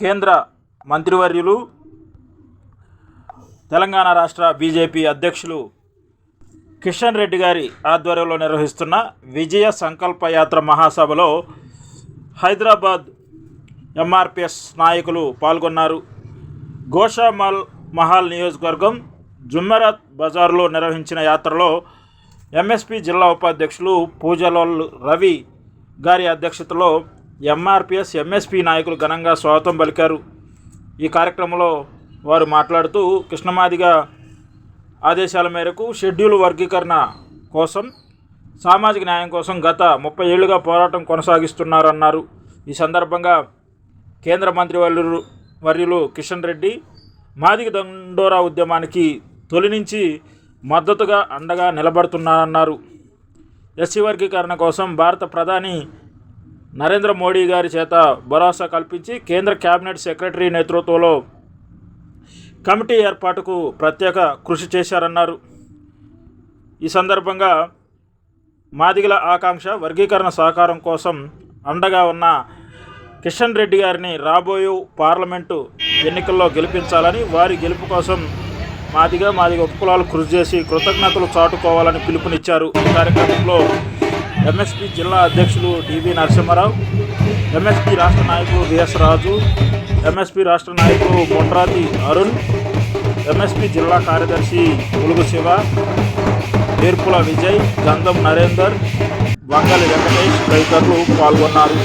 కేంద్ర మంత్రివర్యులు తెలంగాణ రాష్ట్ర బీజేపీ అధ్యక్షులు కిషన్ రెడ్డి గారి ఆధ్వర్యంలో నిర్వహిస్తున్న విజయ సంకల్ప యాత్ర మహాసభలో హైదరాబాద్ ఎంఆర్పిఎస్ నాయకులు పాల్గొన్నారు. గోషామల్ మహల్ నియోజకవర్గం జుమ్మెరాత్ బజార్లో నిర్వహించిన యాత్రలో ఎంఎస్పి జిల్లా ఉపాధ్యక్షులు పూజలోల్ రవి గారి అధ్యక్షతలో ఎంఆర్పిఎస్ ఎంఎస్పి నాయకులు ఘనంగా స్వాగతం పలికారు. ఈ కార్యక్రమంలో వారు మాట్లాడుతూ కృష్ణమాదిగా ఆదేశాల మేరకు షెడ్యూల్ వర్గీకరణ కోసం సామాజిక న్యాయం కోసం గత ముప్పై ఏళ్ళుగా పోరాటం కొనసాగిస్తున్నారన్నారు. ఈ సందర్భంగా కేంద్ర మంత్రి వర్యులు వర్యులు కిషన్ రెడ్డి మాదిగ దండోరా ఉద్యమానికి తొలి నుంచి మద్దతుగా అండగా నిలబడుతున్నారన్నారు. ఎస్సీ వర్గీకరణ కోసం భారత ప్రధాని నరేంద్ర మోడీ గారి చేత భరోసా కల్పించి కేంద్ర కేబినెట్ సెక్రటరీ నేతృత్వంలో కమిటీ ఏర్పాటుకు ప్రత్యేక కృషి చేశారన్నారు. ఈ సందర్భంగా మాదిగల ఆకాంక్ష వర్గీకరణ సహకారం కోసం అండగా ఉన్న కిషన్ రెడ్డి గారిని రాబోయే పార్లమెంటు ఎన్నికల్లో గెలిపించాలని వారి గెలుపు కోసం మాదిగా మాదిగ ఉపకులాలు కృషి చేసి కృతజ్ఞతలు చాటుకోవాలని పిలుపునిచ్చారు. ఈ కార్యక్రమంలో ఎంఎస్పి జిల్లా అధ్యక్షులు డివి నరసింహారావు ఎంఎస్పి రాష్ట్ర నాయకులు విఎస్ రాజు ఎంఎస్పి రాష్ట్ర నాయకులు కొండ్రాతి అరుణ్ ఎంఎస్పి జిల్లా కార్యదర్శి ములుగు శివ నేర్పుల విజయ్ గంధం నరేందర్ వంగలి వెంకటేష్ తదితరులు పాల్గొన్నారు.